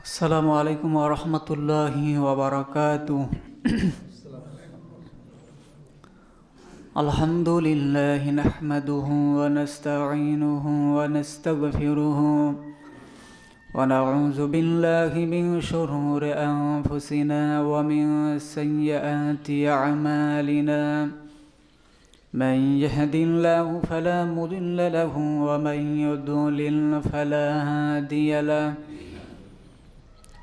السلام عليكم ورحمة الله وبركاته. الحمد لله نحمده ونستعينه ونستغفره ونعوذ بالله من شرور أنفسنا ومن سيئات أعمالنا. من يهد الله فلا مضل له ومن يضلل فلا هادي له.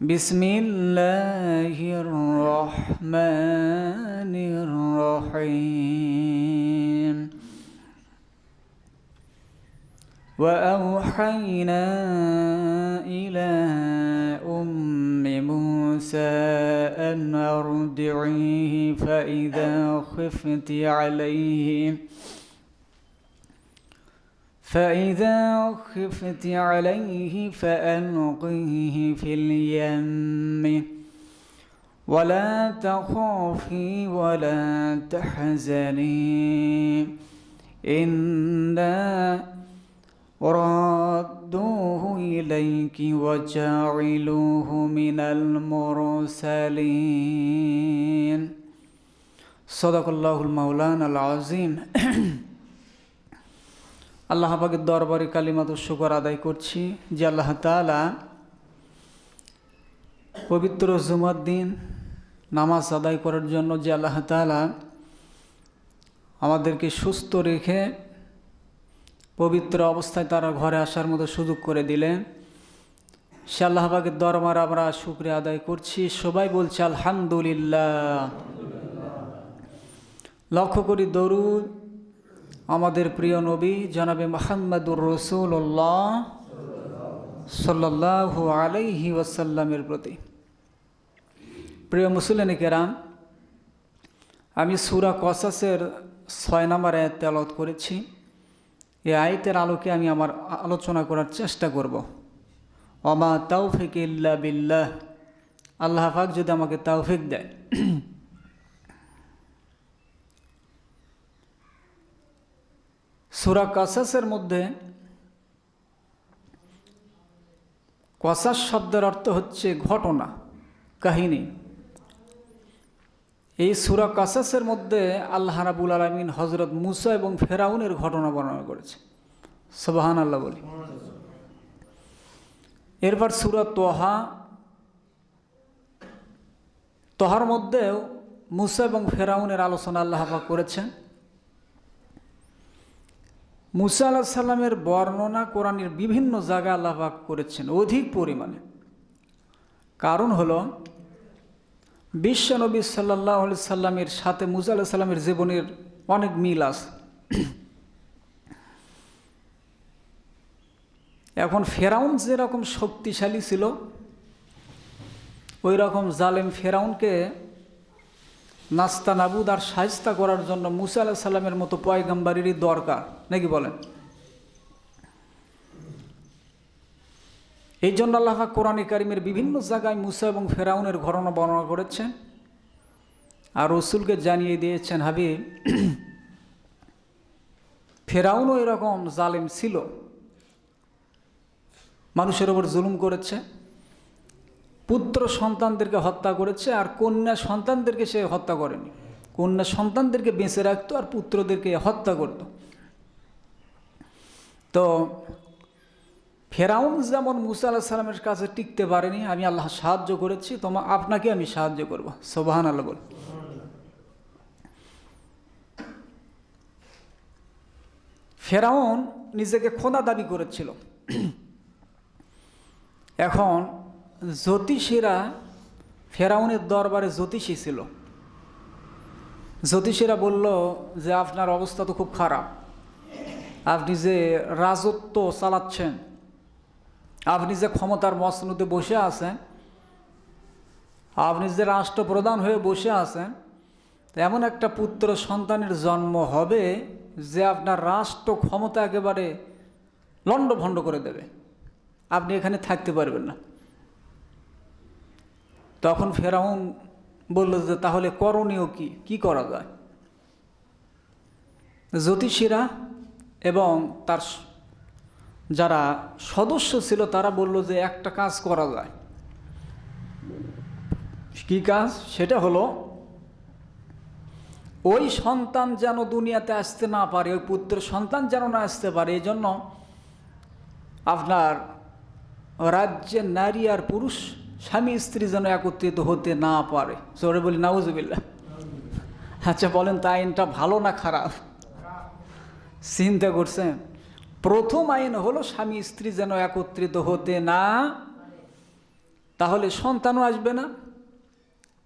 بسم الله الرحمن الرحيم وأوحينا إلى أم موسى أن أرضعيه فإذا خفت عليه فإذا خفت عليه فألقيه في اليم. ولا تخافي ولا تحزني. إنا ردوه إليك وجعلوه من المرسلين. صدق الله المولان العظيم. আল্লাহ পাকের দরবারে কালিমাত শুকর আদায় করছি যে আল্লাহ তালা পবিত্র জুমার দিন নামাজ আদায় করার জন্য যে আল্লাহ তালা আমাদেরকে সুস্থ রেখে পবিত্র অবস্থায় তারা ঘরে আসার মতো সুযোগ করে দিলেন। সে আল্লাহ পাকের দরবার আমরা শুক্রিয়া আদায় করছি। সবাই বলছে, আলহামদুলিল্লাহ। লক্ষ্য করি দরুদ আমাদের প্রিয় নবী জনাবে মাহমদুর রসুল্লাহ সাল্লাহু আলাইহি ওয়াসাল্লামের প্রতি। প্রিয় মুসলিন কেরাম, আমি সুরা কসাসের ছয় নম্বর আয়াত তেলত করেছি। এই আয়তের আলোকে আমি আমার আলোচনা করার চেষ্টা করব। অমা তাওফিক ইল্লা বিল্লাহ। আল্লাহ পাক যদি আমাকে তাওফিক দেয় সুরা কাসাসের মধ্যে কসাস শব্দের অর্থ হচ্ছে ঘটনা, কাহিনী। এই সুরা কাসাসের মধ্যে আল্লাহ রাবুল আলমিন হজরত মুসা এবং ফেরাউনের ঘটনা বর্ণনা করেছে। সবাহান আল্লাহ বলি। এরপর সুরা তোহা, তোহার মধ্যেও মুসা এবং ফেরাউনের আলোচনা আল্লাহ করেছেন। মুসা আল্লাহ সাল্লামের বর্ণনা কোরআনের বিভিন্ন জায়গায় আল্লাহাক করেছেন, অধিক পরিমাণে। কারণ হলো, বিশ্বনবী সাল্লাহ সাল্লামের সাথে মুসা আল্লাহ সাল্লামের জীবনের অনেক মিল আছে। এখন ফেরাউন যেরকম শক্তিশালী ছিল ওই রকম জালেম ফেরাউনকে নাস্তা নাবুদ আর সাহিস্তা করার জন্য মুসা আলাহ সাল্লামের মতো পয়গাম্বারেরই দরকার। নাকি বলেন? এই জন্য আল্লাহ কোরআন কারিমের বিভিন্ন জায়গায় মুসা এবং ফেরাউনের ঘটনা বর্ণনা করেছেন আর রসুলকে জানিয়ে দিয়েছেন, হাবিব, ফেরাউনও এরকম জালেম ছিল। মানুষের ওপর জুলুম করেছে। পুত্র সন্তানদেরকে হত্যা করেছে আর কন্যা সন্তানদেরকে সে হত্যা করেনি। কন্যা সন্তানদেরকে বেঁচে রাখতো আর পুত্রদেরকে হত্যা করত। তো ফেরাউন যেমন মুসা আল্লাহ সাল্লামের কাছে টিকতে পারেনি, আমি আল্লাহ সাহায্য করেছি তোমা আপনাকে আমি সাহায্য করব। সোবাহান আল্লাহ বল ফেরাউন নিজেকে খোদা দাবি করেছিল। এখন জ্যোতিষীরা ফেরাউনের দরবারে জ্যোতিষী ছিল। জ্যোতিষীরা বলল যে, আপনার অবস্থা তো খুব খারাপ। আপনি যে রাজত্ব চালাচ্ছেন, আপনি যে ক্ষমতার মসনুদে বসে আছেন, আপনি যে রাষ্ট্রপ্রধান হয়ে বসে আছেন, এমন একটা পুত্র সন্তানের জন্ম হবে যে, আপনার রাষ্ট্র ক্ষমতা একেবারে লণ্ডভণ্ড করে দেবে। আপনি এখানে থাকতে পারবেন না। তখন ফেরাউন বলল যে, তাহলে করণীয় কি? কি করা যায়? জ্যোতিষীরা এবং তার যারা সদস্য ছিল, তারা বলল যে, একটা কাজ করা যায়। কি কাজ? সেটা হলো, ওই সন্তান যেন দুনিয়াতে আসতে না পারে, ওই পুত্র সন্তান যেন না আসতে পারে এই জন্য আপনার রাজ্যের নারী আর পুরুষ স্বামী স্ত্রী যেন একত্রিত হতে না পারে। জোরে বলি নাউজুবিল্লা আচ্ছা বলেন তা আইনটা ভালো না খারাপ? চিন্তা করছেন? প্রথম আইন হলো স্বামী স্ত্রী যেন একত্রিত হতে না তাহলে সন্তানও আসবে না,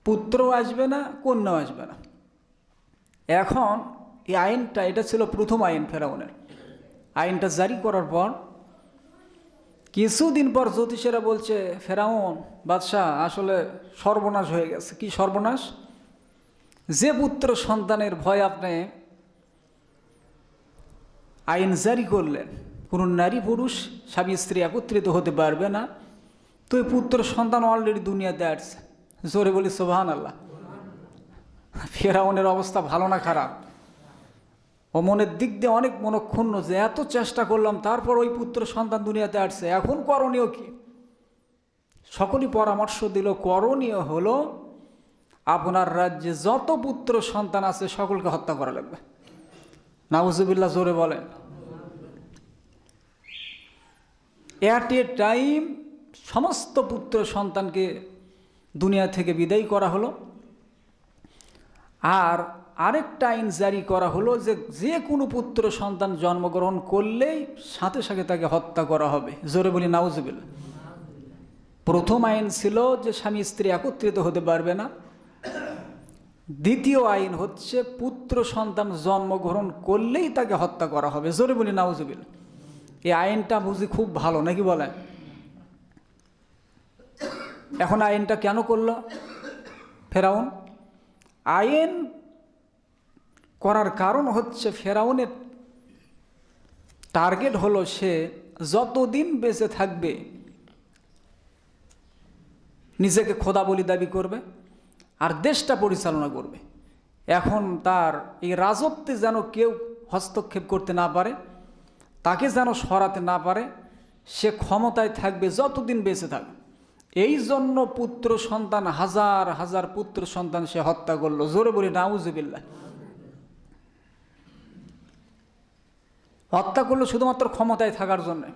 পুত্রও আসবে না, কন্যাও আসবে না। এখন এই আইনটা, এটা ছিল প্রথম আইন ফেরাউনের। আইনটা জারি করার পর কিছুদিন পর জ্যোতিষেরা বলছে, ফেরাউন বাদশাহ, আসলে সর্বনাশ হয়ে গেছে। কি সর্বনাশ? যে পুত্র সন্তানের ভয় আপনি আইন জারি করলেন, কোনো নারী পুরুষ, স্বামী, স্ত্রী একত্রিত হতে পারবে না। তো এই পুত্র সন্তান অলরেডি দুনিয়াতে আসছে। জোরে বলি সোবাহান আল্লাহ ফেরাউনের অবস্থা ভালো না খারাপ? মনের দিক দিয়ে অনেক মনক্ষুণ্ণ যে এত চেষ্টা করলাম, তারপর ওই পুত্র সন্তান দুনিয়াতে আসছে। এখন করণীয় কি? সকলই পরামর্শ দিল, করণীয় হলো আপনার রাজ্যে যত পুত্র সন্তান আছে সকলকে হত্যা করা লাগবে। নাউজুবিল্লাহ জোরে বলেন। অ্যাট এ টাইম সমস্ত পুত্র সন্তানকে দুনিয়া থেকে বিদায় করা হলো। আর আরেকটা আইন জারি করা হলো যে যে কোনো পুত্র সন্তান জন্মগ্রহণ করলেই সাথে সাথে তাকে হত্যা করা হবে। জোরে বলি নাউজুবিল প্রথম আইন ছিল যে স্বামী স্ত্রী একত্রিত হতে পারবে না। দ্বিতীয় আইন হচ্ছে পুত্র সন্তান জন্মগ্রহণ করলেই তাকে হত্যা করা হবে। জোরে বলি নাউজুবিল এই আইনটা বুঝি খুব ভালো, নাকি বলেন? এখন আইনটা কেন করল? ফেরাউন, আইন করার কারণ হচ্ছে ফেরাউনের টার্গেট হলো সে যতদিন বেঁচে থাকবে, নিজেকে খোদা বলি দাবি করবে আর দেশটা পরিচালনা করবে। এখন তার এই রাজত্বে যেন কেউ হস্তক্ষেপ করতে না পারে, তাকে যেন সরাতে না পারে, সে ক্ষমতায় থাকবে যতদিন বেঁচে থাকবে এই জন্য পুত্র সন্তান, হাজার হাজার পুত্র সন্তান সে হত্যা করল। জোরে বলি নাউজুবিল্লা হত্যা করল শুধুমাত্র ক্ষমতায় থাকার জন্যে।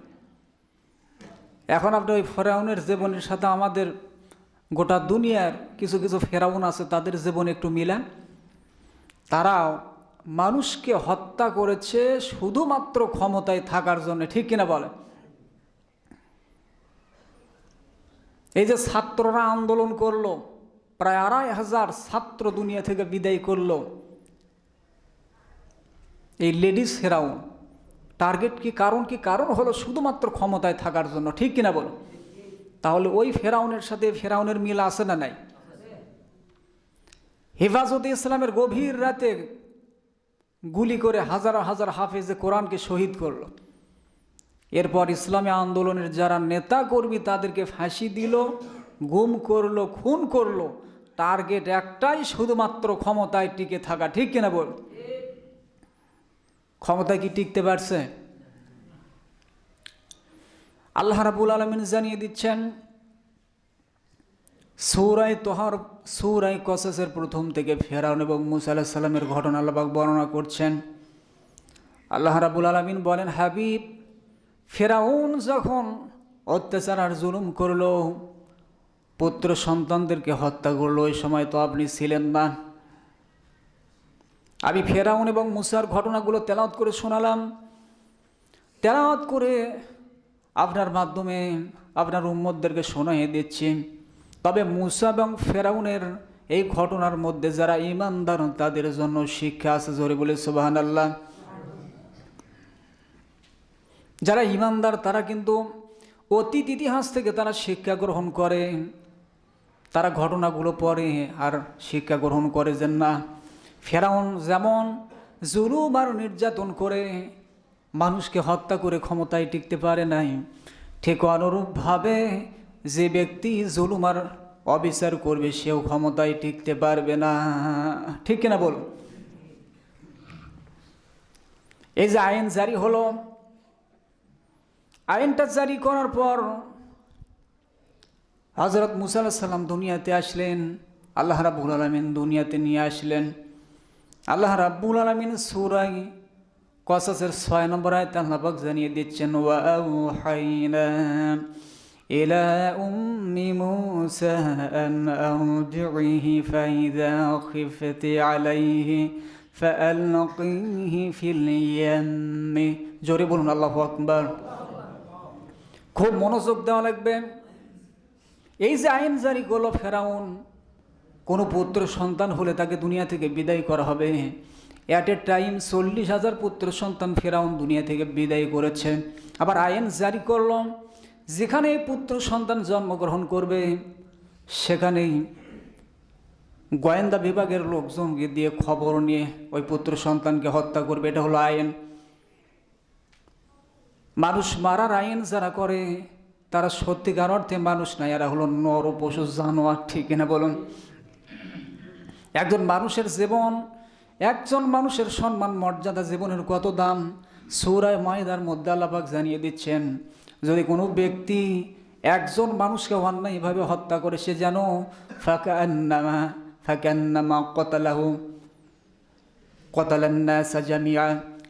এখন আপনি ওই ফেরাউনের জীবনের সাথে আমাদের গোটা দুনিয়ার কিছু কিছু ফেরাউন আছে, তাদের জীবনে একটু মিলান। তারাও মানুষকে হত্যা করেছে শুধুমাত্র ক্ষমতায় থাকার জন্য, ঠিক কিনা বলে এই যে ছাত্ররা আন্দোলন করল, প্রায় আড়াই হাজার ছাত্র দুনিয়া থেকে বিদায় করল। এই লেডিস ফেরাউন টার্গেট কি কারণ কি? কারণ হলো শুধুমাত্র ক্ষমতায় থাকার জন্য। ঠিক কিনা বলো তাহলে ওই ফেরাউনের সাথে ফেরাউনের মিল আছে না নাই? হেফাজতে ইসলামের গভীর রাতে গুলি করে হাজার হাজার হাফেজে কোরআনকে শহীদ করল। এরপর ইসলামী আন্দোলনের যারা নেতা কর্মী তাদেরকে ফাঁসি দিল, গুম করল, খুন করল। টার্গেট একটাই শুধুমাত্র ক্ষমতায় টিকে থাকা। ঠিক কিনা বল ক্ষমতায় কি টিকতে পারছে? আল্লাহ রাবুল আলমিন জানিয়ে দিচ্ছেন সৌরাই তোহার সৌরাই কসাসের প্রথম থেকে ফেরাউন এবং মুসা আলাহ সাল্লামের ঘটনা আল্লাহবাক বর্ণনা করছেন। আল্লাহ রাবুল আলমিন বলেন, হাবিব, ফেরাউন যখন অত্যাচার আর জুলুম করল, পুত্র সন্তানদেরকে হত্যা করল, ওই সময় তো আপনি ছিলেন না। আমি ফেরাউন এবং মুসার ঘটনাগুলো তেলাওয়াত করে শোনালাম। তেলাওয়াত করে আপনার মাধ্যমে আপনার উম্মদদেরকে শোনাইয়ে দিচ্ছি। তবে মুসা এবং ফেরাউনের এই ঘটনার মধ্যে যারা ইমানদার, তাদের জন্য শিক্ষা আছে জোরে বলে সুবাহান আল্লাহ যারা ইমানদার, তারা কিন্তু অতীত ইতিহাস থেকে তারা শিক্ষা গ্রহণ করে। তারা ঘটনাগুলো পড়ে আর শিক্ষা গ্রহণ করে যে না ফেরাউন যেমন জুলুম আর নির্যাতন করে মানুষকে হত্যা করে ক্ষমতায় টিকতে পারে নাই, ঠিক অনুরূপভাবে যে ব্যক্তি জুলুম আর অবিচার করবে, সেও ক্ষমতায় টিকতে পারবে না। ঠিক কিনা বল এই যে আইন জারি হলো, আইনটা জারি করার পর হজরত মুসা সাল্লাম দুনিয়াতে আসলেন, আল্লাহ রাবুল আলমিন দুনিয়াতে নিয়ে আসলেন। আল্লাহ রাব্বুল আলমিন সুরাই কসাসের ছয় নম্বর আয়ত আল্লাপাক জানিয়ে দিচ্ছেন ওয়াউহাইনা إلى أم موسى أن أرجعه فإذا خفت عليه فألقيه في اليم জোরে বলুন আল্লাহ আকবার খুব মনোযোগ দেওয়া লাগবে এই যে আইন জারি করলো ফেরাউন কোনো পুত্র সন্তান হলে তাকে দুনিয়া থেকে বিদায় করা হবে। অ্যাট এ টাইম চল্লিশ হাজার পুত্র সন্তান ফেরাউন দুনিয়া থেকে বিদায় করেছে। আবার আইন জারি করল, যেখানে পুত্র সন্তান জন্মগ্রহণ করবে, সেখানেই গোয়েন্দা বিভাগের লোকজনকে দিয়ে খবর নিয়ে ওই পুত্র সন্তানকে হত্যা করবে। এটা হলো আইন। মানুষ মারার আইন যারা করে, তারা সত্যিকার অর্থে মানুষ না, এরা হলো নর পশু জানোয়ার, ঠিক না বলুন? একজন মানুষের জীবন, একজন মানুষের সম্মান, মর্যাদা, জীবনের কত দাম? সৌরায় ময়দার মধ্যে আল্লাপাক জানিয়ে দিচ্ছেন, যদি কোনো ব্যক্তি একজন মানুষকে অন্যায়ভাবে হত্যা করে, সে যেন ফাঁকা আন্নামা ফাঁকা আন্নামা কতালাহু কতালান্না সাজামিয়া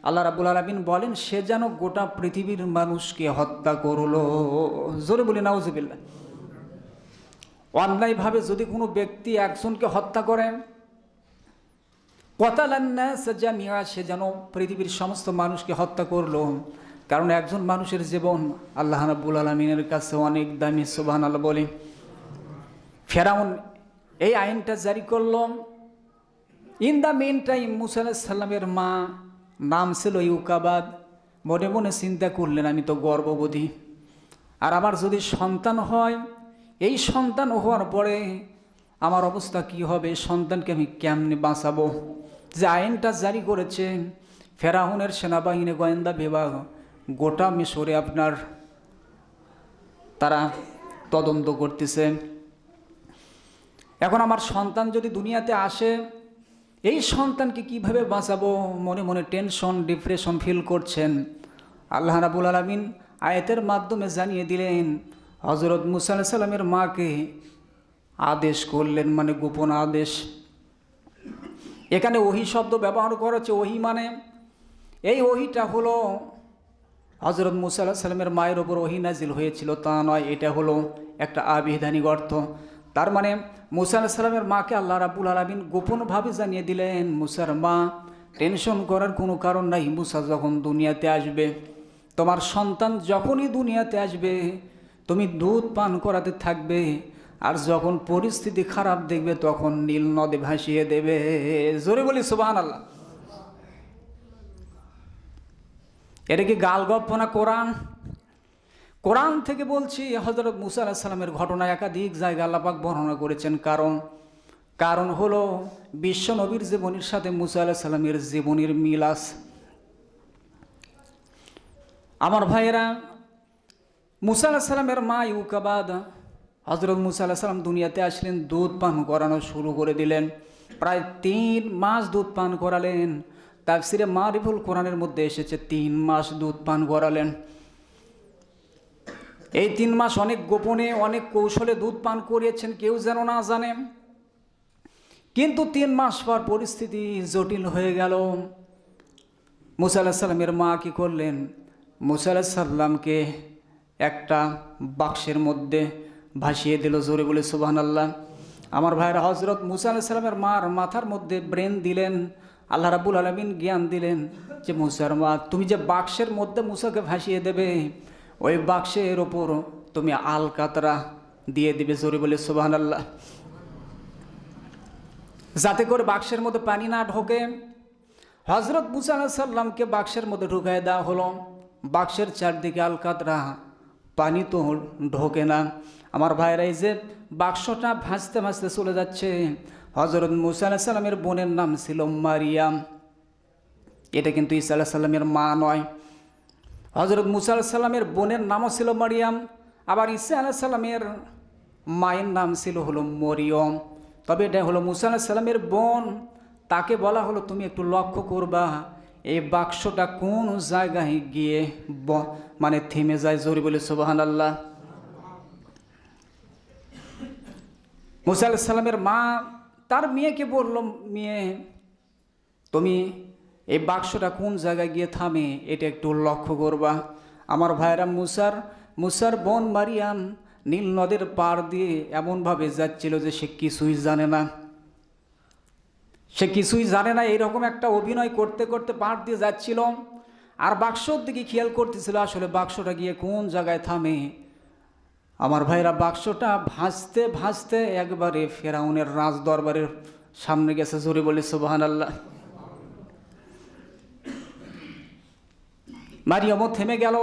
আল্লাহ রাবুল আলমিন বলেন, সে যেন গোটা পৃথিবীর মানুষকে হত্যা করল। জোরে বলি নাউজবিল্লা অন্যায়ভাবে যদি কোনো ব্যক্তি একজনকে হত্যা করেন কতালান্না সাজামিয়া সে যেন পৃথিবীর সমস্ত মানুষকে হত্যা করল। কারণ একজন মানুষের জীবন আল্লাহ রাবুল আলমিনের কাছে অনেক দামি সুবাহান আল্লাহ বলি। ফেরাউন এই আইনটা জারি করল। ইন দ্য মেন টাইম মুসা সাল্লামের মা নাম ছিল ইউকাবাদ। মনে মনে চিন্তা করলেন, আমি তো গর্ভবতী আর আমার যদি সন্তান হয়, এই সন্তান হওয়ার পরে আমার অবস্থা কি হবে? সন্তানকে আমি কেমনে বাঁচাবো? যে আইনটা জারি করেছে ফেরাহুনের সেনাবাহিনী গোয়েন্দা বিভাগ। গোটা মিশরে আপনার তারা তদন্ত করতেছে। এখন আমার সন্তান যদি দুনিয়াতে আসে, এই সন্তানকে কীভাবে বাঁচাবো? মনে মনে টেনশন ডিপ্রেশন ফিল করছেন। আল্লাহ রাবুল আলমিন আয়াতের মাধ্যমে জানিয়ে দিলেন হজরত মুসা সাল্লামের মাকে আদেশ করলেন মানে গোপন আদেশ। এখানে ওহি শব্দ ব্যবহার করেছে, ওহি মানে? এই ওহিটা হলো হজরত মুসা সাল্লামের মায়ের ওপর ওহি নাজিল হয়েছিল, তা নয়, এটা হলো একটা আবিধানিক অর্থ। তার মানে মুসা সাল্লামের মাকে আল্লাহ রাবুল আলমিন গোপনভাবে জানিয়ে দিলেন, মুসার মা, টেনশন করার কোনো কারণ নাই, মুসা যখন দুনিয়াতে আসবে, তোমার সন্তান যখনই দুনিয়াতে আসবে, তুমি দুধ পান করাতে থাকবে আর যখন পরিস্থিতি খারাপ দেখবে, তখন নীল নদে ভাসিয়ে দেবে। জোরে বলি সুবাহ আল্লাহ এটা কি গাল গপ্প না কোরআন? কোরআন থেকে বলছি হজরত মুসা আলাহিসাল্লামের ঘটনা একাধিক জায়গা আল্লাপাক বর্ণনা করেছেন। কারণ কারণ হলো বিশ্ব নবীর জীবনীর সাথে মুসা আলাহিসাল্লামের জীবনীর মিল আছে। আমার ভাইয়েরা, মুসা আলাহিসাল্লামের মা ইউকাবাদ হজরত মুসা আলাহিসাল্লাম দুনিয়াতে আসলেন, দুধ পান করানো শুরু করে দিলেন। প্রায় তিন মাস দুধ পান করালেন। তাফসিরে মারিফুল কোরআনের মধ্যে এসেছে, তিন মাস দুধ পান করালেন। এই তিন মাস অনেক গোপনে, অনেক কৌশলে দুধ পান করিয়েছেন, কেউ যেন না জানে। কিন্তু তিন মাস পর পরিস্থিতি জটিল হয়ে গেল। মুসা আল্লাহ সাল্লামের মা কি করলেন? মুসা সাল্লামকে একটা বাক্সের মধ্যে ভাসিয়ে দিল, জোরে বলে সুবাহান আল্লাহ আমার ভাইয়ের হজরত মুসা সাল্লামের মার মাথার মধ্যে ব্রেন দিলেন, আল্লাহ রাবুল আলমিন জ্ঞান দিলেন যে মুসার মা, তুমি যে বাক্সের মধ্যে মুসাকে ভাসিয়ে দেবে, ওই বাক্সের ওপর তুমি আল কাতরা দিয়ে দিবে। জোরে বলে সুবাহান আল্লাহ যাতে করে বাক্সের মধ্যে পানি না ঢোকে। হজরত মুসা সাল্লামকে বাক্সের মধ্যে ঢুকাই দেওয়া হলো। বাক্সের চারদিকে আলকাতরা পানি তো ঢোকে না। আমার ভাইরা এই যে বাক্সটা ভাসতে ভাসতে চলে যাচ্ছে। হজরত মুসা সাল্লামের বোনের নাম ছিল মারিয়াম। এটা কিন্তু ঈসা আলাহ সাল্লামের মা নয়। হজরত মুসা আলাহ সাল্লামের বোনের নামও ছিল মারিয়াম। আবার ঈসা আলাহ সাল্লামের মায়ের নাম ছিল হলো মরিয়ম। তবে এটা হলো মুসা আলাহ সাল্লামের বোন। তাকে বলা হলো, তুমি একটু লক্ষ্য করবা। এই বাক্সটা কোন জায়গায় গিয়ে মানে থেমে যায় জোরে বলে সোবাহান আল্লাহ মুসা আলাহ সাল্লামের মা তার মেয়েকে বলল, মেয়ে, তুমি এই বাক্সটা কোন জায়গায় গিয়ে থামে এটা একটু লক্ষ্য করবা। আমার ভাইরা মুসার মুসার বোন মারিয়াম নীল নদের পার দিয়ে এমনভাবে যাচ্ছিল যে সে কিছুই জানে না। সে কিছুই জানে না, এইরকম একটা অভিনয় করতে করতে পার দিয়ে যাচ্ছিল। আর বাক্সর দিকে খেয়াল করতেছিল আসলে বাক্সটা গিয়ে কোন জায়গায় থামে। আমার ভাইরা বাক্সটা ভাসতে ভাসতে একবারে ফেরাউনের রাজ দরবারের সামনে গেছে, জোরে বলে সুবাহান আল্লাহ মারিয়মও থেমে গেল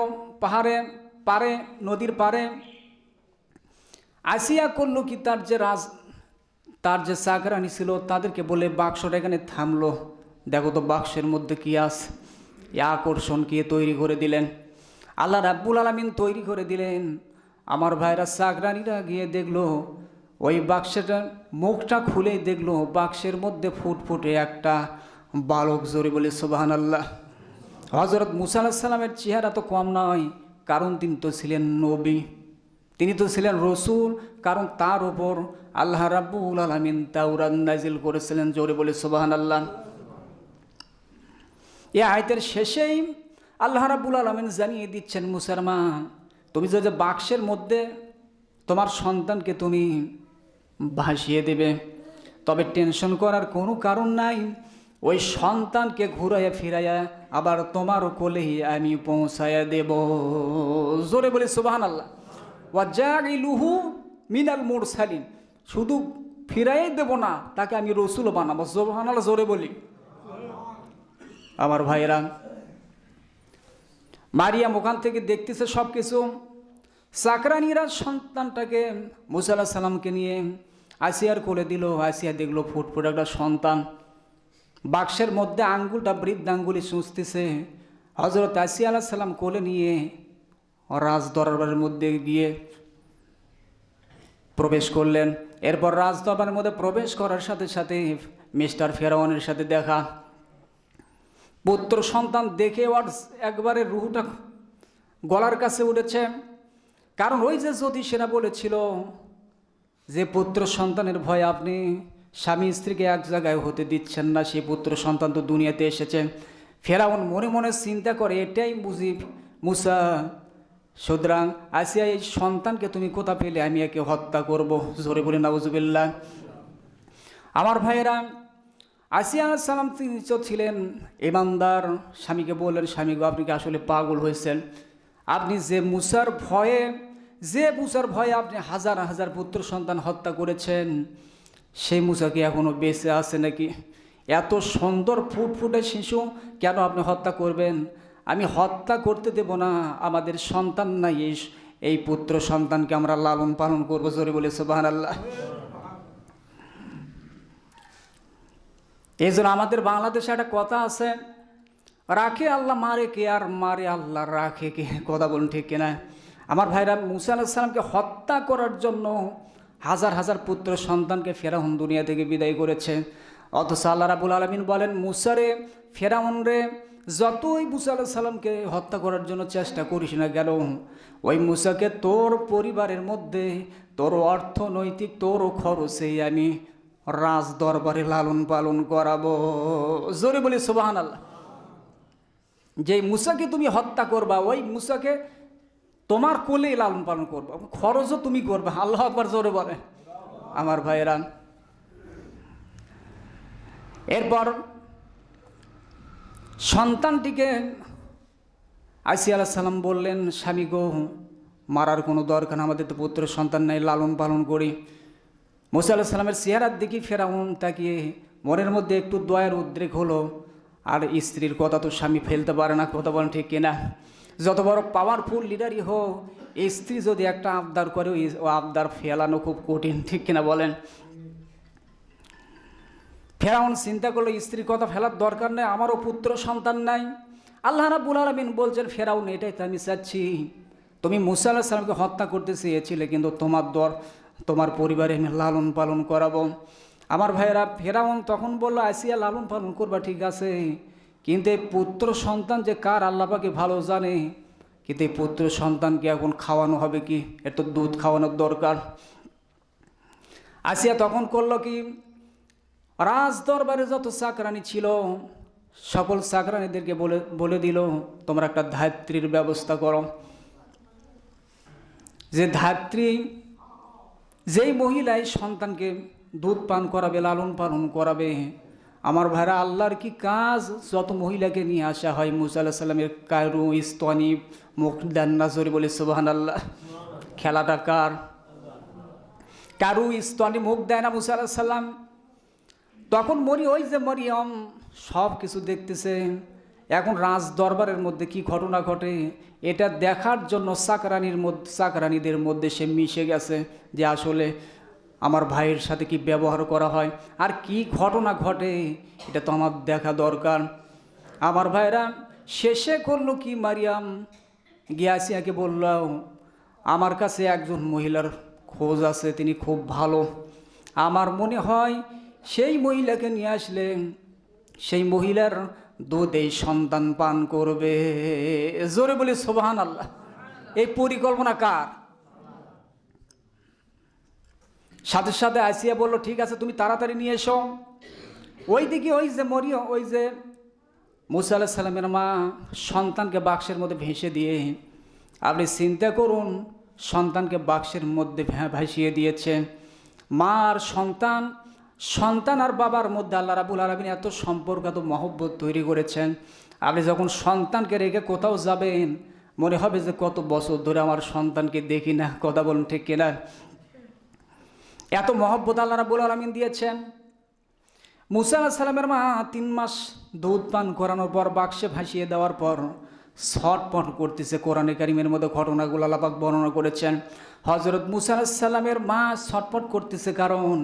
পাহাড়ে, পারে, নদীর পারে। আসিয়া করল কি তার যে রাজ তার যে চাকরানি ছিল, তাদেরকে বলে বাক্সটা এখানে থামলো। দেখো তো বাক্সের মধ্যে কি আছে এ আকর্ষণ কে তৈরি করে দিলেন। আল্লাহ রাব্বুল আলমিন তৈরি করে দিলেন। আমার ভাইরা চাকরানিরা গিয়ে দেখল, ওই বাক্সেটা মুখটা খুলেই দেখল, বাক্সের মধ্যে ফুটফুটে একটা বালক জোরে বলে সোবাহান আল্লাহ হজরত মুসা সাল্লামের চেহারা তো কম নয়, কারণ তিনি তো ছিলেন নবী। তিনি তো ছিলেন রসুল, কারণ তার ওপর আল্লাহ রাব্বুল আলমিন তাওরাত নাজিল করেছিলেন। জোরে বলে সোবাহান আল্লাহ এ আয়তের শেষেই আল্লাহ রাব্বুল আলমিন জানিয়ে দিচ্ছেন, মুসলমান, তুমি যে বাক্সের মধ্যে তোমার সন্তানকে তুমি ভাসিয়ে দেবে, তবে টেনশন করার কোনো কারণ নাই। ওই সন্তানকে ঘুরাইয়া ফিরাইয়া আবার তোমারও কোলেই আমি পৌঁছাইয়া দেব। জোরে বলে সুবাহান আল্লাহ ওয়াজাইলুহু মিনাল মুরসালিন। শুধু ফিরাই দেব না, তাকে আমি রসুল বানাবো। সোবাহান আল্লাহ জোরে বলি। আমার ভাইয়েরা, মারিয়াম ওখান থেকে দেখতেছে সব কিছু চাকরানিরা সন্তানটাকে মুসাল্লাহ সাল্লামকে নিয়ে আসিয়ার কোলে দিল। আসিয়া দেখল ফুটফুট একটা সন্তান। বাক্সের মধ্যে আঙ্গুলটা বৃদ্ধ আঙ্গুলি সুঁচতেছে হজরত আসিয়া আলাহ সাল্লাম কোলে নিয়ে রাজ দরবারের মধ্যে গিয়ে প্রবেশ করলেন। এরপর রাজ দরবারের মধ্যে প্রবেশ করার সাথে সাথে মিস্টার ফেরাওয়ানের সাথে দেখা। পুত্র সন্তান দেখে ওর একবারে রুহুটা গলার কাছে উঠেছে। কারণ ওই যে জ্যোতিষেরা বলেছিল যে, পুত্র সন্তানের ভয় আপনি স্বামী স্ত্রীকে এক জায়গায় হতে দিচ্ছেন না সেই পুত্র সন্তান তো দুনিয়াতে এসেছে। ফেরাউন মনে মনে চিন্তা করে, এটাই বুঝি মুসা সুতরাং আসিয়া এই সন্তানকে তুমি কোথা পেলে? আমি একে হত্যা করব। জোরে বলে নাউজুবিল্লা আমার ভাইয়েরা, আসিয়া সালাম তিনি ছিলেন ইমানদার। স্বামীকে বললেন, স্বামী আপনি কি আসলে পাগল হয়েছেন? আপনি যে মুসার ভয়ে, যে মুসার ভয়ে আপনি হাজার হাজার পুত্র সন্তান হত্যা করেছেন, সেই মুসা কি এখনও বেঁচে আছে নাকি? এত সুন্দর ফুটফুটে শিশু কেন আপনি হত্যা করবেন? আমি হত্যা করতে দেব না, আমাদের সন্তান নাই এই এই পুত্র সন্তানকে আমরা লালন পালন করব, জোরে বলে সুবাহান আল্লাহ এই জন্য আমাদের বাংলাদেশে একটা কথা আছে, রাখে আল্লাহ, মারে কে আর মারে আল্লাহ, রাখে কে? কথা বলুন ঠিক কিনা? আমার ভাইরা মুসা আলাহিসাল্লামকে হত্যা করার জন্য হাজার হাজার পুত্র সন্তানকে ফেরাউন দুনিয়া থেকে বিদায় করেছে। অথচ আল্লাহ রাবুল আলমিন বলেন, মুসারে ফেরাউন রে যতই মুসা আল্লাহ সাল্লামকে হত্যা করার জন্য চেষ্টা করিস না গেল ওই মুসাকে তোর পরিবারের মধ্যে, তোর অর্থনৈতিক, তোর খরচেই আমি রাজ দরবারে লালন পালন করাবো। জোরে বলি সুবাহান আল্লাহ যে মুসাকে তুমি হত্যা করবা, ওই মুসাকে তোমার কোলে লালন পালন করবা, খরচও তুমি করবে। আল্লাহ একবার জোরে বলে আমার ভাইয়েরা, এরপর সন্তানটিকে আইসি আলাহ সাল্লাম বললেন, স্বামী গো, মারার কোনো দরকার আমাদের তো পুত্র সন্তান নাই, লালন পালন করি। মোসা আল্লাহ সাল্লামের চেহারার দিকে ফেরাউন তাকিয়ে মনের মধ্যে একটু দয়ার উদ্রেক হলো, আর স্ত্রীর কথা তো স্বামী ফেলতে পারে না, কথা বলেন ঠিক কিনা? যত বড় পাওয়ারফুল লিডারই হোক, স্ত্রী যদি একটা আবদার করে ও আবদার ফেলানো খুব কঠিন, ঠিক কিনা বলেন? ফেরাউন চিন্তা করল স্ত্রীর কথা ফেলার দরকার নেই, আমারও পুত্র সন্তান নাই। আল্লাহ রাবুল আলমিন বলছেন, ফেরাউন, এটাই তো আমি চাচ্ছি। তুমি মুসা আল্লাহ সালামকে হত্যা করতে চেয়েছিলে কিন্তু তোমার দর, তোমার পরিবারে আমি লালন পালন করাবো। আমার ভাইয়েরা, ফেরাউন তখন বলল, আসিয়া লালন পালন করবা, ঠিক আছে। কিন্তু এই পুত্র সন্তান যে কার আল্লাপাকে ভালো জানে। কিন্তু এই পুত্র সন্তানকে এখন খাওয়ানো হবে কি? এর তো দুধ খাওয়ানোর দরকার। আসিয়া তখন করল কি? রাজ দরবারে যত চাকরানি ছিল, সকল চাকরানিদেরকে বলে বলে দিল, তোমরা একটা ধাত্রীর ব্যবস্থা করো। যে ধাত্রী, যেই মহিলাই সন্তানকে দুধ পান করাবে, লালন পালন করাবে, আমার ভাইরা, আল্লাহর কি কাজ? যত মহিলাকে নিয়ে আসা হয়, মুসা কারু ইস্তনি মুখ দেন নাজরি বলে সুবাহান আল্লাহ খেলাটা কার? কারু ইস্তনি মুখ দেয় না মুসা আল্লাহ সাল্লাম তখন মরি ওই যে মরিয়ম, সব কিছু দেখতেছে। এখন রাজ দরবারের মধ্যে কি ঘটনা ঘটে, এটা দেখার জন্য চাকরানির মধ্যে চাকরানিদের মধ্যে সে মিশে গেছে যে আসলে আমার ভাইয়ের সাথে কি ব্যবহার করা হয়। আর কি ঘটনা ঘটে, এটা তো আমার দেখা দরকার। আমার ভাইরা শেষে করল কি মারিয়াম? গিয়াসিয়াকে বলল, আমার কাছে একজন মহিলার খোঁজ আছে, তিনি খুব ভালো। আমার মনে হয় সেই মহিলাকে নিয়ে আসলে সেই মহিলার দুধ এই সন্তান পান করবে। জোরে বলি সোবাহান আল্লাহ এই পরিকল্পনা কার? সাথে সাথে আসিয়া বলল, ঠিক আছে, তুমি তাড়াতাড়ি নিয়ে এসো। ওই দিকে ওই যে মরিয় ওই যে মুসা আল্লাহ সাল্লামের মা সন্তানকে বাক্সের মধ্যে ভেসে দিয়ে, আপনি চিন্তা করুন, সন্তানকে বাক্সের মধ্যে ভাসিয়ে দিয়েছে। মা আর সন্তান সন্তান আর বাবার মধ্যে আল্লাহ রাবুল আলমিন এত সম্পর্ক, এত মহব্বত তৈরি করেছেন। আপনি যখন সন্তানকে রেখে কোথাও যাবেন, মনে হবে যে কত বছর ধরে আমার সন্তানকে দেখি না, কথা বলুন ঠিক কিনা? এত মহব্বত আল্লাহ রাবুল আলমিন দিয়েছেন। মুসা আলাহ সাল্লামের মা তিন মাস দুধ পান করানোর পর, বাক্সে ভাসিয়ে দেওয়ার পর ছটপট করতেছে কোরআনে কারিমের মধ্যে ঘটনাগুলো আলাপাক বর্ণনা করেছেন। হজরত মুসা আলাহ সাল্লামের মা ছটপট করতেছে কারণ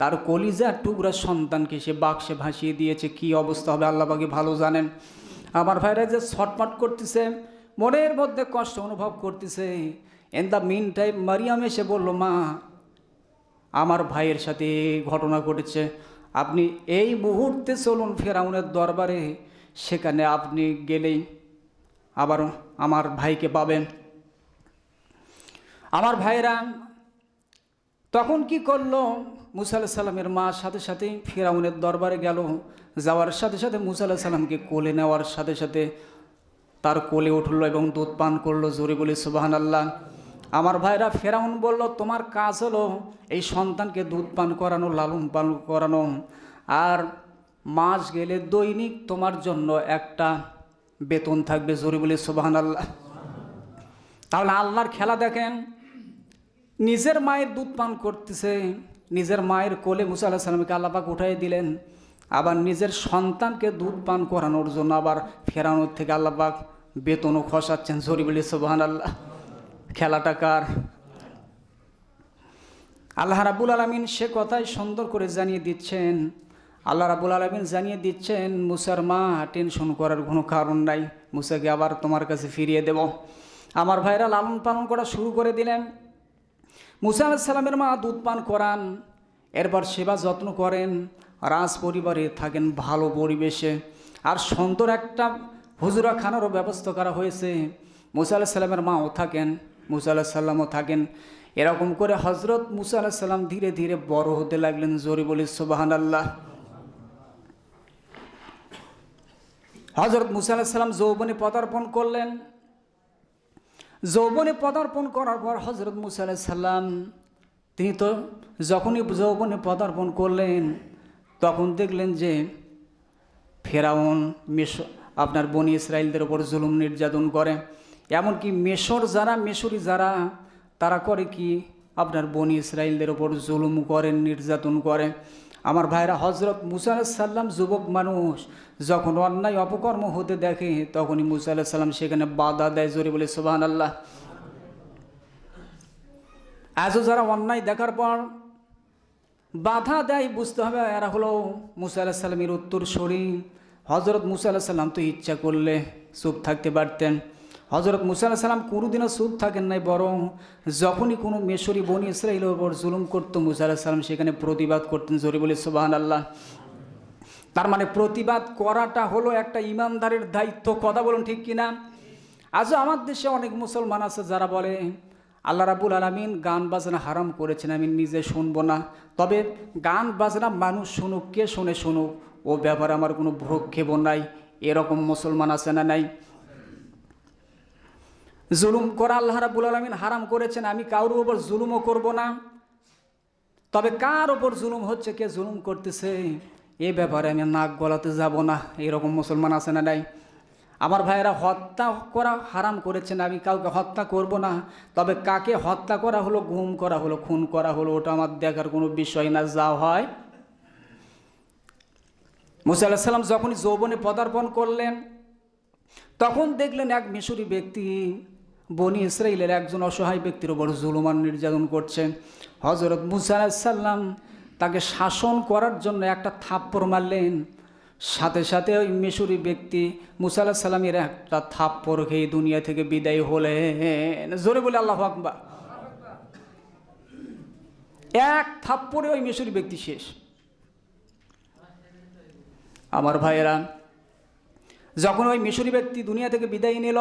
তার কলিজার টুকরা সন্তানকে সে বাক্সে ভাসিয়ে দিয়েছে, কি অবস্থা হবে আল্লাহবাকে ভালো জানেন। আমার ভাইরা যে ছটপট করতেছে, মনের মধ্যে কষ্ট অনুভব করতেছে। In the meantime Mariam এসে বলল, মা, আমার ভাইয়ের সাথে ঘটনা ঘটেছে। আপনি এই মুহূর্তে চলুন ফেরাউনের দরবারে, সেখানে আপনি গেলেই আবার আমার ভাইকে পাবেন। আমার ভাইরা তখন কি করল? মুসা আলাহ সাল্লামের মা সাথে সাথে ফেরাউনের দরবারে গেল। যাওয়ার সাথে সাথে মুসা আলাহ সাল্লামকে কোলে নেওয়ার সাথে সাথে তার কোলে উঠল এবং দুধ পান করল, জোরে বলে সুবাহান আল্লাহ আমার ভাইরা, ফেরাউন বলল, তোমার কাজ হলো এই সন্তানকে দুধ পান করানো, লালন পালন করানো। আর মাস গেলে দৈনিক তোমার জন্য একটা বেতন থাকবে। জোরে বলে সুবাহান আল্লাহ তাহলে আল্লাহর খেলা দেখেন নিজের মায়ের দুধ পান করতেছে, নিজের মায়ের কোলে মুসা আল্লাহ সাল্লামকে আল্লাপাক উঠাই দিলেন, আবার নিজের সন্তানকে দুধ পান করানোর জন্য আবার ফেরানোর থেকে আল্লাপাক বেতনও খসাচ্ছেন। জরিবুলি সোবাহান আল্লাহ খেলাটা কার? আল্লাহ রাবুল আলমিন সে কথাই সুন্দর করে জানিয়ে দিচ্ছেন। আল্লাহ রাবুল আলমিন জানিয়ে দিচ্ছেন, মুসার মা টেনশন করার কোনো কারণ নাই, মুসাকে আবার তোমার কাছে ফিরিয়ে দেব। আমার ভাইরা লালন পালন করা শুরু করে দিলেন। মুসা আলাহিসাল্লামের মা দুধ পান করান, এরপর সেবা যত্ন করেন, রাজ পরিবারে থাকেন ভালো পরিবেশে। আর সুন্দর একটা হুজুরা খানারও ব্যবস্থা করা হয়েছে। মুসা আলাহ সাল্লামের মাও থাকেন, মুসা আলাহ সাল্লামও থাকেন। এরকম করে হজরত মুসা আলাহ সাল্লাম ধীরে ধীরে বড় হতে লাগলেন জোরে বলি সুবাহান আল্লাহ হজরত মুসা আলাহিসাল্লাম যৌবনে পদার্পণ করলেন। যৌবনে পদার্পণ করার পর হজরত মুসা আলাহিসাল্লাম তিনি তো যখনই যৌবনে পদার্পণ করলেন, তখন দেখলেন যে ফেরাউন মেশ, আপনার বনি ইসরায়েলদের ওপর জুলুম নির্যাতন করে। এমনকি মেশর যারা মেশরি যারা, তারা করে কি? আপনার বনি ইসরায়েলদের ওপর জুলুম করেন, নির্যাতন করে। আমার ভাইরা হজরত মুসা সাল্লাম যুবক মানুষ, যখন অন্যায় অপকর্ম হতে দেখে, তখনই মুসা সাল্লাম সেখানে বাধা দেয় জোরে বলে সোবাহান আল্লাহ আজও যারা অন্যায় দেখার পর বাধা দেয়, বুঝতে হবে এরা হলো মুসা আল্লাহ সাল্লামের উত্তর শরী হজরত মুসা আল্লাহ সাল্লাম তো ইচ্ছা করলে চুপ থাকতে পারতেন। হজরত মুসা আল্লাহ সাল্লাম কোনোদিনও চুপ থাকেন নাই, বরং যখনই কোনো মেশরি বনি ইসরাইলের ওপর জুলুম করতো, মুসা আল্লাহ সাল্লাম সেখানে প্রতিবাদ করতেন জোরে বলে সুবাহান আল্লাহ তার মানে প্রতিবাদ করাটা হলো একটা ইমানদারের দায়িত্ব, কথা বলুন ঠিক কিনা? আজও আমার দেশে অনেক মুসলমান আছে যারা বলে, আল্লাহ রাবুল আলমিন গান বাজনা হারাম করেছেন, আমি নিজে শুনব না। তবে গান বাজনা মানুষ শুনুক, কে শুনে শুনুক? ও ব্যাপারে আমার কোনো ভ্রক্ষেপ নাই, এরকম মুসলমান আছে না নাই? জুলুম করা আল্লাহ রাবুল আলমিন হারাম করেছেন, আমি কারোর ওপর জুলুমও করব না। তবে কার ওপর জুলুম হচ্ছে, কে জুলুম করতেছে, এ ব্যাপারে আমি নাক গলাতে যাব না, এরকম মুসলমান আছে না নাই? আমার ভাইয়েরা হত্যা করা হারাম করেছেন, আমি কাউকে হত্যা করব না, তবে কাকে হত্যা করা হলো ঘুম করা হলো, খুন করা হলো, ওটা আমার দেখার কোনো বিষয় না, যা হয়। মুসা আল্লাহ সাল্লাম যখনই যৌবনে পদার্পণ করলেন, তখন দেখলেন এক মিশরি ব্যক্তি বনি ইসরায়েলের একজন অসহায় ব্যক্তির ওপর জুলুমান নির্যাতন করছে। হজরত মুসা সাল্লাম তাকে শাসন করার জন্য একটা থাপ্পড় মারলেন। সাথে সাথে ওই মিশরি ব্যক্তি মুসা আল্লাহ সাল্লামের একটা থাপ্পড় খেয়ে দুনিয়া থেকে বিদায় হলেন। জোরে বলে আল্লাহ আকবার। এক থাপ্পড়ে ওই মিশরি ব্যক্তি শেষ। আমার ভাইয়েরা, যখন ওই মিশরি ব্যক্তি দুনিয়া থেকে বিদায় নিল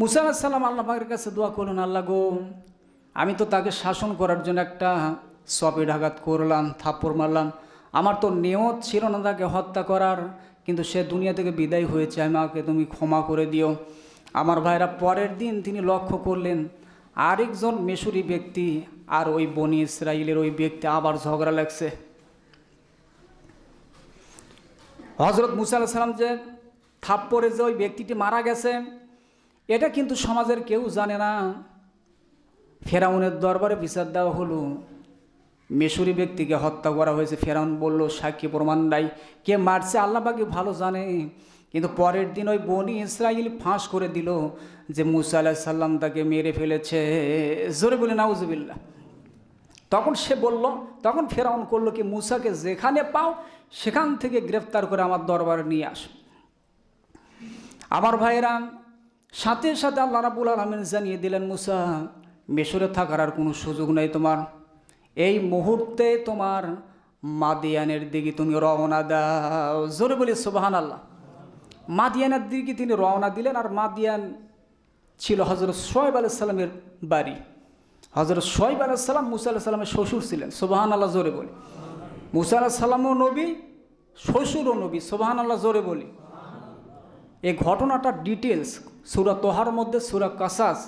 মুসা সাল্লাম আল্লাহ পাকের কাছে দোয়া করুন আল্লাহ গো, আমি তো তাকে শাসন করার জন্য একটা সপে ঢাকাত করলাম, থাপ্পড় মারলাম। আমার তো নিয়ত ছিল না তাকে হত্যা করার, কিন্তু সে দুনিয়া থেকে বিদায় হয়েছে আমাকে তুমি ক্ষমা করে দিও। আমার ভাইরা পরের দিন তিনি লক্ষ্য করলেন, আরেকজন মেশুরি ব্যক্তি আর ওই বনি ইসরায়েলের ওই ব্যক্তি আবার ঝগড়া লাগছে। হজরত মুসা আল্লাহ সাল্লাম যে থাপ্পড়ে যে ওই ব্যক্তিটি মারা গেছে এটা কিন্তু সমাজের কেউ জানে না। ফেরাউনের দরবারে বিচার দেওয়া হলো। মেশুরি ব্যক্তিকে হত্যা করা হয়েছে। ফেরাউন বলল, সাক্ষী প্রমাণ নাই। কে মারছে আল্লাহবাকে ভালো জানে। কিন্তু পরের দিন ওই বনি ইসরায়েল ফাঁস করে দিল যে মুসা আল্লাহ সাল্লাম তাকে মেরে ফেলেছে। জোরে বলে নাউজবিল্লা তখন সে বলল, তখন ফেরাউন করল কি, মুসাকে যেখানে পাও সেখান থেকে গ্রেফতার করে আমার দরবারে নিয়ে আস। আমার ভাইয়েরা সাথে সাথে আল্লাহ রাবুল আলমিন জানিয়ে দিলেন, মুসা, মেশরে থাকার আর কোনো সুযোগ নেই তোমার। এই মুহূর্তে তোমার মাদিয়ানের দিকে তুমি রওনা দাও। জোরে বলি সুবাহান আল্লাহ মাদিয়ানের দিকে তিনি রওনা দিলেন আর মাদিয়ান ছিল হজরত সোয়েব আলাইসাল্লামের বাড়ি। হজরত সোয়েব আলাইসাল্লাম মুসা আল্লাহ সাল্লামের শ্বশুর ছিলেন। সোবাহান আল্লাহ জোরে বলি। মুসা আল্লাহ সাল্লামও নবী, শ্বশুরও নবী। সোবাহান আল্লাহ জোরে বলি। এই ঘটনাটার ডিটেলস সুরা তোহার মধ্যে, সুরা কাসাস,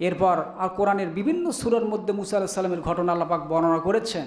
এরপর আর কোরআনের বিভিন্ন সুরের মধ্যে মুসা আল্লাহ সাল্লামের ঘটনা আল্লাপাক বর্ণনা করেছেন।